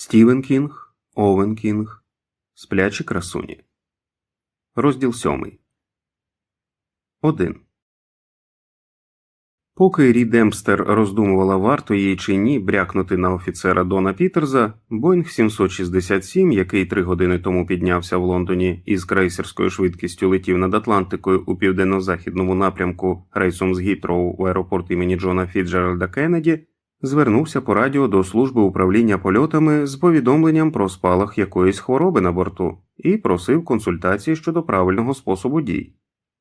Стівен Кінг, Овен Кінг, Сплячі красуні. Розділ сьомий. 1. Поки Рі Демпстер роздумувала, варто їй чи ні брякнути на офіцера Дона Пітерза, Боїнг 767, який три години тому піднявся в Лондоні і з крейсерською швидкістю летів над Атлантикою у південно-західному напрямку рейсом з Гітроу в аеропорт імені Джона Фіджеральда Кеннеді, звернувся по радіо до служби управління польотами з повідомленням про спалах якоїсь хвороби на борту і просив консультації щодо правильного способу дій.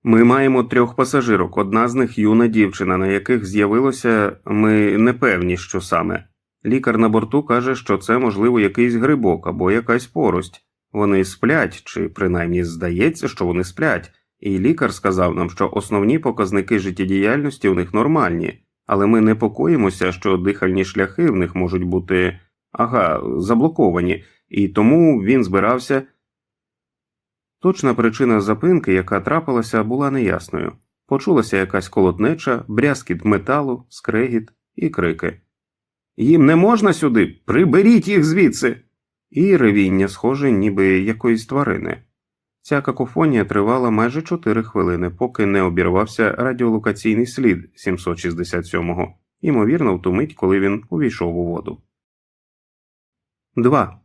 Ми маємо трьох пасажирок, одна з них юна дівчина, на яких з'явилося ми не певні, що саме. Лікар на борту каже, що це, можливо, якийсь грибок або якась порость. Вони сплять, чи принаймні здається, що вони сплять, і лікар сказав нам, що основні показники життєдіяльності у них нормальні, але ми непокоїмося, що дихальні шляхи в них можуть бути ага, заблоковані, і тому він збирався. Точна причина запинки, яка трапилася, була неясною. Почулася якась колотнеча, брязкіт металу, скрегіт і крики. Їм не можна сюди, приберіть їх звідси. І ревіння, схоже, ніби якоїсь тварини. Ця какофонія тривала майже 4 хвилини, поки не обірвався радіолокаційний слід 767-го, ймовірно, в ту мить, коли він увійшов у воду. 2.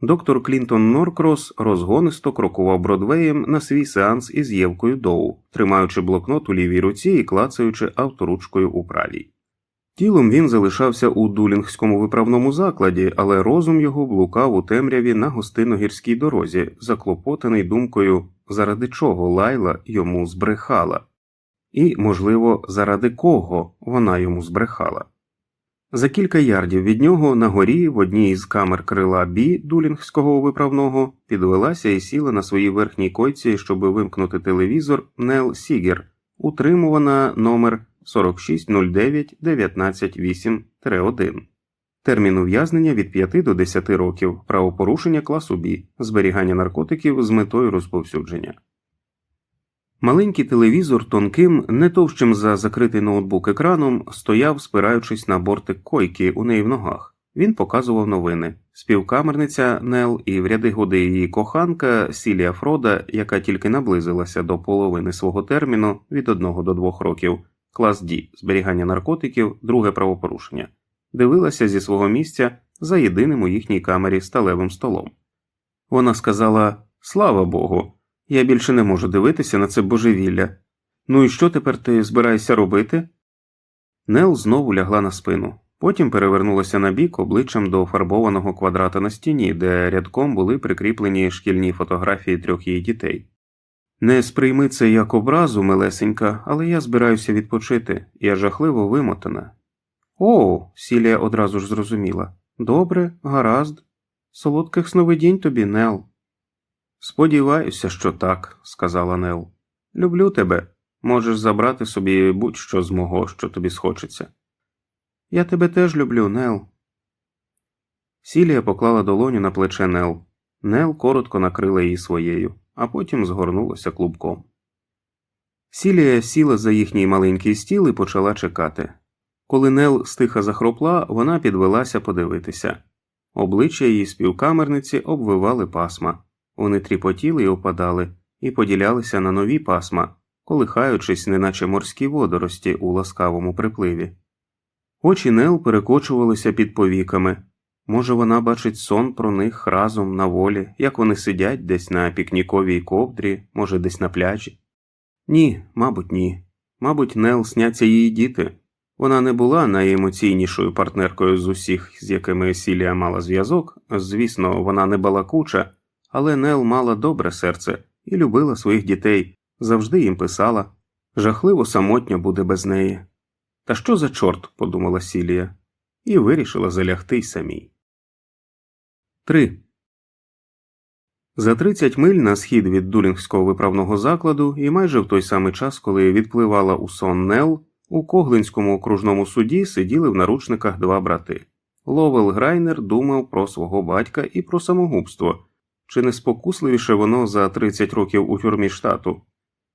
Доктор Клінтон Норкрос розгонисто крокував Бродвеєм на свій сеанс із Євкою Доу, тримаючи блокнот у лівій руці і клацаючи авторучкою у правій. Тілом він залишався у дулінгському виправному закладі, але розум його блукав у темряві на гостиногірській дорозі, заклопотаний думкою, заради чого Лайла йому збрехала, і, можливо, заради кого вона йому збрехала. За кілька ярдів від нього на горі в одній із камер крила Бі дулінгського виправного підвелася і сіла на своїй верхній койці, щоб вимкнути телевізор Нел Сігер, утримувана номер 4609 198 1 термін ув'язнення від 5 до 10 років, правопорушення класу Бі, зберігання наркотиків з метою розповсюдження. Маленький телевізор тонким, не товщим за закритий ноутбук екраном, стояв, спираючись на бортик койки у неї в ногах. Він показував новини. Співкамерниця Нел і в ряди годи її коханка Сілія Фрода, яка тільки наблизилася до половини свого терміну від 1 до 2 років, клас D, зберігання наркотиків, друге правопорушення, дивилася зі свого місця за єдиним у їхній камері сталевим столом. Вона сказала Слава Богу. Я більше не можу дивитися на це божевілля. Ну і що тепер ти збираєшся робити? Нел знову лягла на спину, потім перевернулася на бік обличчям до фарбованого квадрата на стіні, де рядком були прикріплені шкільні фотографії трьох її дітей. Не сприйми це як образу, милесенька, але я збираюся відпочити, я жахливо вимотана. О, Сілія одразу ж зрозуміла. Добре, гаразд. Солодких сновидінь тобі, Нел. Сподіваюся, що так, сказала Нел. Люблю тебе. Можеш забрати собі будь-що з мого, що тобі схочеться. Я тебе теж люблю, Нел. Сілія поклала долоню на плече Нел. Нел коротко накрила її своєю, а потім згорнулася клубком. Сілія сіла за їхній маленький стіл і почала чекати. Коли Нел стиха захропла, вона підвелася подивитися. Обличчя її співкамерниці обвивали пасма. Вони тріпотіли і опадали, і поділялися на нові пасма, колихаючись, неначе морські водорості у ласкавому припливі. Очі Нел перекочувалися під повіками. Може, вона бачить сон про них разом на волі, як вони сидять десь на пікніковій ковдрі, може, десь на пляжі? Ні, мабуть, ні. Мабуть, Нел сняться її діти. Вона не була найемоційнішою партнеркою з усіх, з якими Сілія мала зв'язок. Звісно, вона не балакуча але Нел мала добре серце і любила своїх дітей, завжди їм писала жахливо самотньо буде без неї. Та що за чорт, подумала Сілія, і вирішила залягти й самій. 3. За 30 миль на схід від дулінгського виправного закладу, і майже в той самий час, коли відпливала у сон Нел, у Коглинському окружному суді сиділи в наручниках два брати. Ловел Грайнер думав про свого батька і про самогубство, чи не спокусливіше воно за 30 років у тюрмі штату.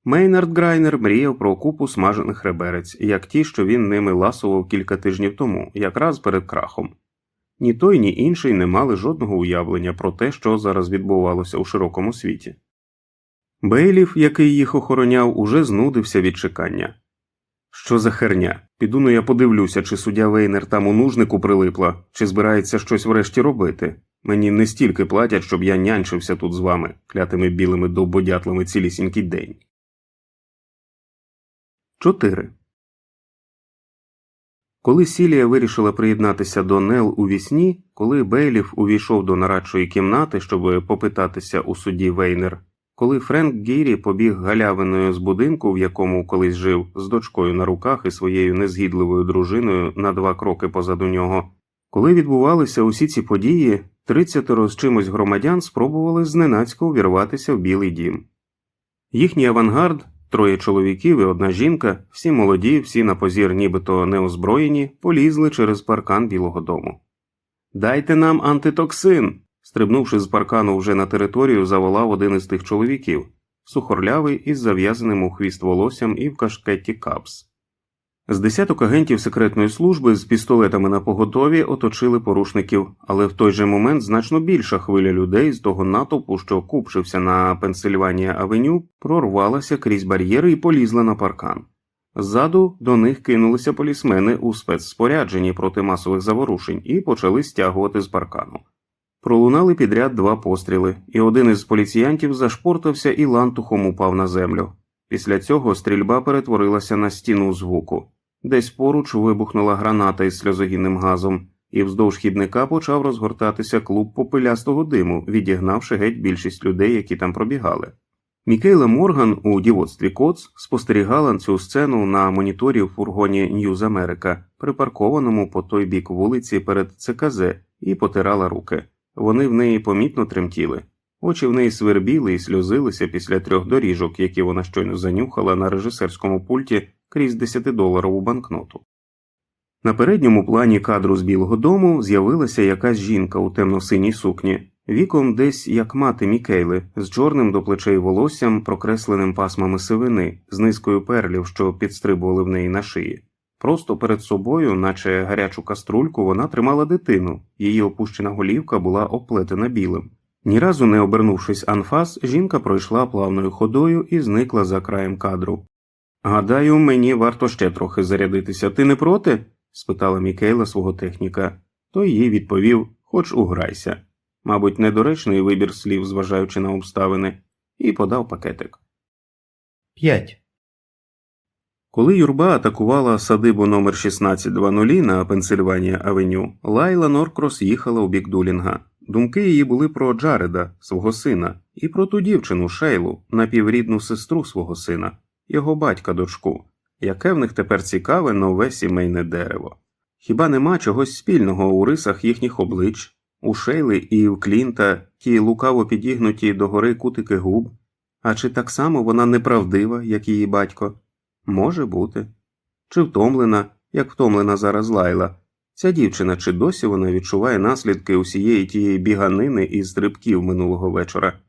Мейнард Грайнер мріяв про купу смажених реберець, як ті, що він ними ласував кілька тижнів тому, якраз перед крахом. Ні той, ні інший не мали жодного уявлення про те, що зараз відбувалося у широкому світі. Бейлів, який їх охороняв, уже знудився від чекання. Що за херня? Піду ну я подивлюся, чи суддя Вейнер там у нужнику прилипла, чи збирається щось врешті робити. Мені не стільки платять, щоб я нянчився тут з вами, клятими білими довбодятлами цілісінький день. 4. Коли Сілія вирішила приєднатися до Нел у вісні, коли Бейлів увійшов до нарадчої кімнати, щоб попитатися у суді Вейнер, коли Френк Гірі побіг галявиною з будинку, в якому колись жив, з дочкою на руках і своєю незгідливою дружиною на два кроки позаду нього, коли відбувалися усі ці події, тридцятеро з чимось громадян спробували зненацька увірватися в Білий дім. Їхній авангард, троє чоловіків і одна жінка, всі молоді, всі на позір нібито неозброєні, полізли через паркан Білого дому. Дайте нам антитоксин. стрибнувши з паркану вже на територію, заволав один із тих чоловіків, сухорлявий із зав'язаним у хвіст волоссям і в кашкеті капс. З десяток агентів секретної служби з пістолетами на поготові оточили порушників, але в той же момент значно більша хвиля людей з того натовпу, що купчився на Пенсильванія Авеню, прорвалася крізь бар'єри і полізла на паркан. Ззаду до них кинулися полісмени у спецспорядженні проти масових заворушень і почали стягувати з паркану. Пролунали підряд два постріли, і один із поліціянтів зашпортався і лантухом упав на землю. Після цього стрільба перетворилася на стіну звуку. Десь поруч вибухнула граната із сльозогінним газом, і вздовж хідника почав розгортатися клуб попелястого диму, відігнавши геть більшість людей, які там пробігали. Мікейла Морган у дівоцтві Коц спостерігала цю сцену на моніторі в фургоні Ньюз Америка, припаркованому по той бік вулиці перед ЦКЗ, і потирала руки. Вони в неї помітно тремтіли. Очі в неї свербіли і сльозилися після трьох доріжок, які вона щойно занюхала на режисерському пульті крізь 10-доларову банкноту. На передньому плані кадру з Білого дому з'явилася якась жінка у темно-синій сукні, віком десь як мати Мікейли, з чорним до плечей волоссям, прокресленим пасмами сивини, з низкою перлів, що підстрибували в неї на шиї. Просто перед собою, наче гарячу каструльку, вона тримала дитину, її опущена голівка була оплетена білим. Ні разу не обернувшись анфас, жінка пройшла плавною ходою і зникла за краєм кадру. Гадаю, мені варто ще трохи зарядитися. Ти не проти? спитала Мікейла свого техніка. Той їй відповів Хоч уграйся. Мабуть, недоречний вибір слів, зважаючи на обставини, і подав пакетик. 5. Коли юрба атакувала садибу номер 1620 на Пенсильванія Авеню, Лайла Норкрос їхала у бік Дулінга. Думки її були про Джареда, свого сина, і про ту дівчину Шейлу, напіврідну сестру свого сина, його батька дочку, яке в них тепер цікаве нове сімейне дерево. Хіба нема чогось спільного у рисах їхніх облич, у Шейли і в Клінта ті лукаво підігнуті догори кутики губ, а чи так само вона неправдива, як її батько? Може бути. Чи втомлена, як втомлена зараз Лайла. Ця дівчина чи досі вона відчуває наслідки усієї тієї біганини і стрибків минулого вечора?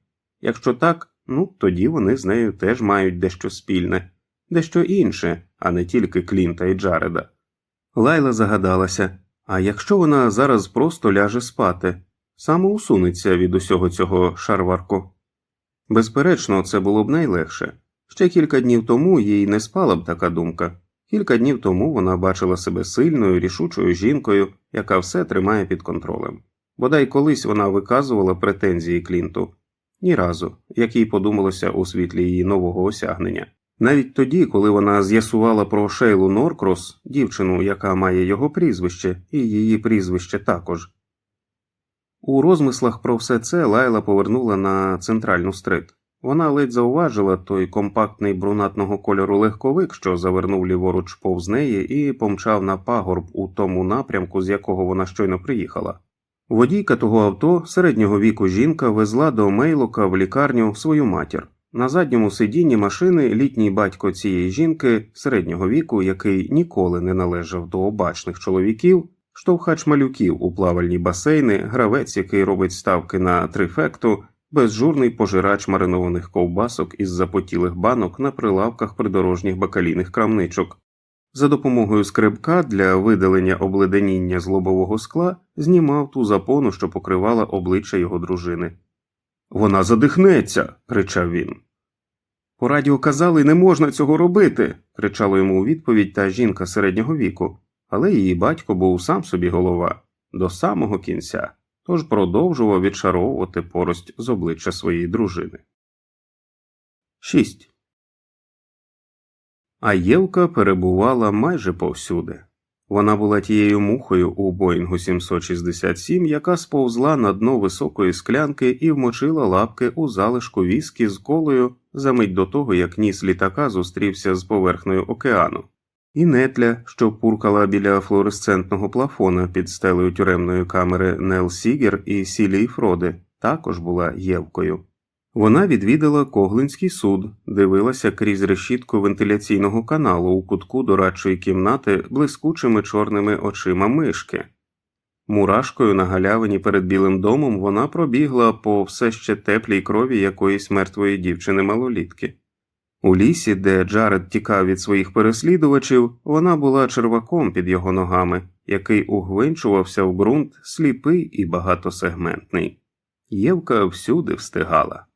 Якщо так, ну тоді вони з нею теж мають дещо спільне, дещо інше, а не тільки Клінта і Джареда. Лайла загадалася а якщо вона зараз просто ляже спати, самоусунеться від усього цього шарварку? Безперечно, це було б найлегше. Ще кілька днів тому їй не спала б така думка. Кілька днів тому вона бачила себе сильною, рішучою жінкою, яка все тримає під контролем. Бодай колись вона виказувала претензії Клінту ні разу, як їй подумалося у світлі її нового осягнення. Навіть тоді, коли вона з'ясувала про Шейлу Норкрос, дівчину, яка має його прізвище, і її прізвище також. У розмислах про все це Лайла повернула на центральну стрит. Вона ледь зауважила той компактний брунатного кольору легковик, що завернув ліворуч повз неї, і помчав на пагорб у тому напрямку, з якого вона щойно приїхала. Водійка того авто середнього віку жінка везла до Мейлока в лікарню свою матір. На задньому сидінні машини літній батько цієї жінки середнього віку, який ніколи не належав до обачних чоловіків, штовхач малюків у плавальні басейни, гравець, який робить ставки на трифекту, безжурний пожирач маринованих ковбасок із запотілих банок на прилавках придорожніх бакалійних крамничок, За допомогою скребка для видалення обледеніння з лобового скла знімав ту запону, що покривала обличчя його дружини. Вона задихнеться. кричав він. По радіо казали, не можна цього робити. кричала йому у відповідь та жінка середнього віку, але її батько був сам собі голова до самого кінця, тож продовжував відшаровувати порость з обличчя своєї дружини. 6. А Євка перебувала майже повсюди. Вона була тією мухою у Боїнгу 767, яка сповзла на дно високої склянки і вмочила лапки у залишку віскі з колою за мить до того, як ніс літака зустрівся з поверхнею океану. І нетля, що пуркала біля флуоресцентного плафона під стелею тюремної камери Нел Сігер і Сілії Фроди, також була Євкою. Вона відвідала Коглинський суд, дивилася крізь решітку вентиляційного каналу у кутку дорадчої кімнати блискучими чорними очима мишки. Мурашкою на галявині перед білим домом вона пробігла по все ще теплій крові якоїсь мертвої дівчини малолітки. У лісі, де Джаред тікав від своїх переслідувачів, вона була черваком під його ногами, який угвинчувався в ґрунт сліпий і багатосегментний. Євка всюди встигала.